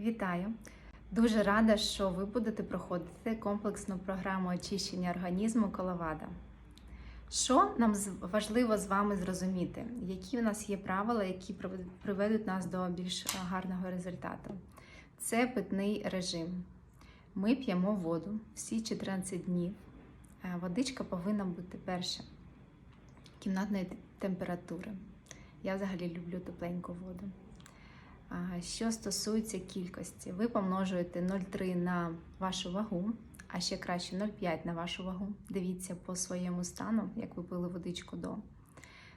Вітаю! Дуже рада, що ви будете проходити комплексну програму очищення організму Коловада. Що нам важливо з вами зрозуміти? Які в нас є правила, які приведуть нас до більш е, гарного результату? Це питний режим. Ми п'ємо воду всі 14 днів. Е, Водичка повинна бути перша кімнатної температури. Я взагалі люблю тепленьку воду. Що стосується кількості, ви помножуєте 0,3 на вашу вагу, а ще краще 0,5 на вашу вагу. Дивіться по своєму стану, як ви пили водичку до.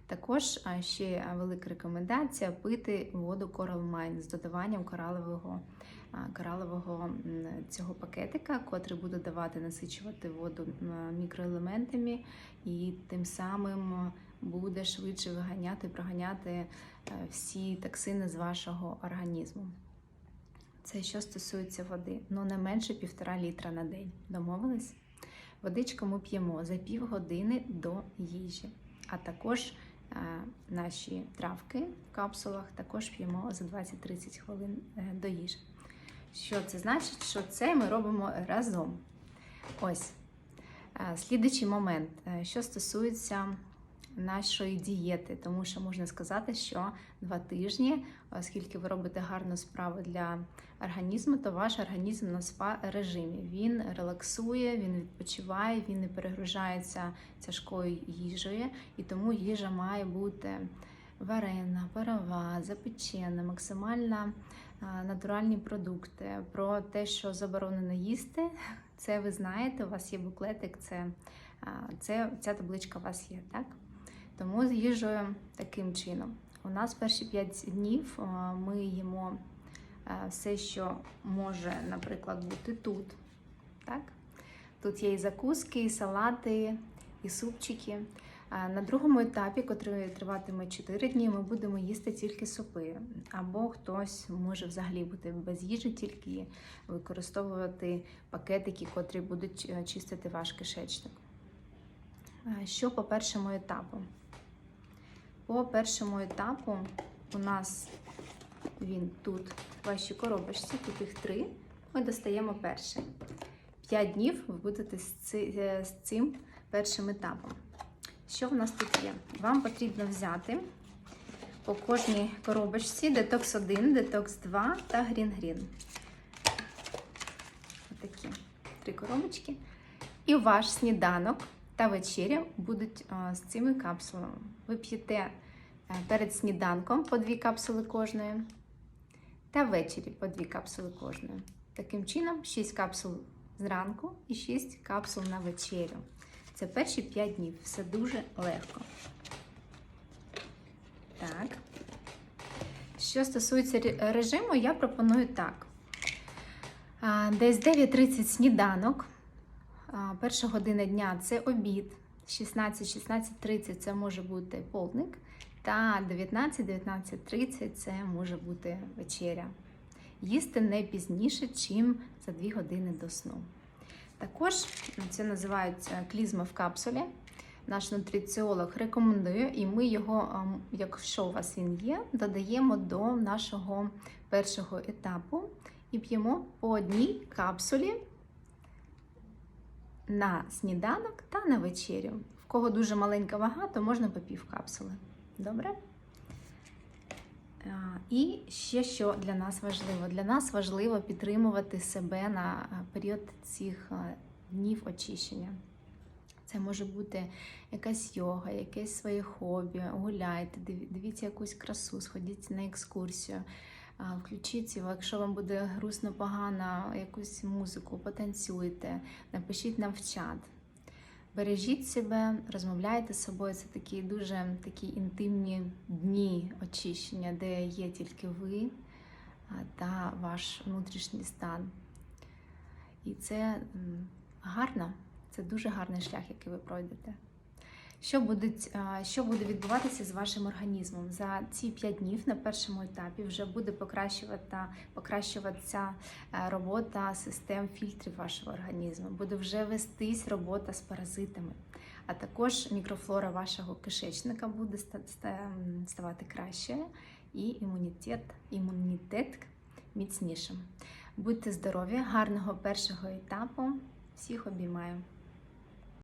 Також ще велика рекомендація пити воду Coral Mine з додаванням коралового, коралового цього пакетика, котрий буде давати насичувати воду мікроелементами і тим самим буде швидше виганяти, проганяти е, всі токсини з вашого організму. Це що стосується води, ну не менше півтора літра на день. Домовились? Водичку ми п'ємо за півгодини до їжі, а також е, наші травки в капсулах також п'ємо за 20-30 хвилин е, до їжі. Що це значить? Що це ми робимо разом. Ось. Слідуючий момент, що стосується нашої дієти, тому що можна сказати, що два тижні, оскільки ви робите гарну справу для організму, то ваш організм на спа режимі. Він релаксує, він відпочиває, він не перегружається тяжкою їжею, і тому їжа має бути варена, парова, запечена, максимально натуральні продукти. Про те, що заборонено їсти, це ви знаєте, у вас є буклетик, це, це ця табличка у вас є, так? Тому з їжею таким чином. У нас перші 5 днів ми їмо все, що може, наприклад, бути тут. Так? Тут є і закуски, і салати, і супчики. На другому етапі, який триватиме 4 дні, ми будемо їсти тільки супи. Або хтось може взагалі бути без їжі, тільки використовувати пакетики, котрі будуть е, чистити ваш кишечник. Що по першому етапу? По першому етапу у нас він тут, в вашій коробочці, тут їх три. Ми достаємо перший. П'ять днів ви будете з е, цим першим етапом. Що в нас тут є? Вам потрібно взяти по кожній коробочці детокс 1, детокс 2 та грін-грін. Отакі три коробочки. І ваш сніданок та вечеря будуть з цими капсулами. Ви п'єте е, перед сніданком по дві капсули кожної, та ввечері по дві капсули кожної. Таким чином, 6 капсул зранку і 6 капсул на вечерю. Це перші 5 днів. Все дуже легко. Так. Що стосується режиму, я пропоную так. Десь 9.30 сніданок. Перша година дня це обід. 16-16.30 це може бути полдник. Та 19-19.30 це може бути вечеря. Їсти не пізніше, чим за 2 години до сну. Також це називається клізма в капсулі. Наш нутриціолог рекомендує, і ми його, якщо у вас він є, додаємо до нашого першого етапу і п'ємо по одній капсулі на сніданок та на вечерю. В кого дуже маленька вага, то можна по пів капсули. Добре? І ще що для нас важливо? Для нас важливо підтримувати себе на період цих днів очищення. Це може бути якась йога, якесь своє хобі, гуляйте, дивіться якусь красу, сходіть на екскурсію, включіть, якщо вам буде грустно погано, якусь музику, потанцюйте, напишіть нам в чат. Бережіть себе, розмовляйте з собою. Це такі дуже такі інтимні дні очищення, де є тільки ви та ваш внутрішній стан. І це гарно, це дуже гарний шлях, який ви пройдете. Що буде, що буде відбуватися з вашим організмом? За ці 5 днів на першому етапі вже буде покращувати, покращуватися е, робота систем фільтрів вашого організму, буде вже вестись робота з паразитами, а також мікрофлора вашого кишечника буде ста- ста- ставати краще, і імунітет, імунітет міцнішим. Будьте здорові, гарного першого етапу. Всіх обіймаю.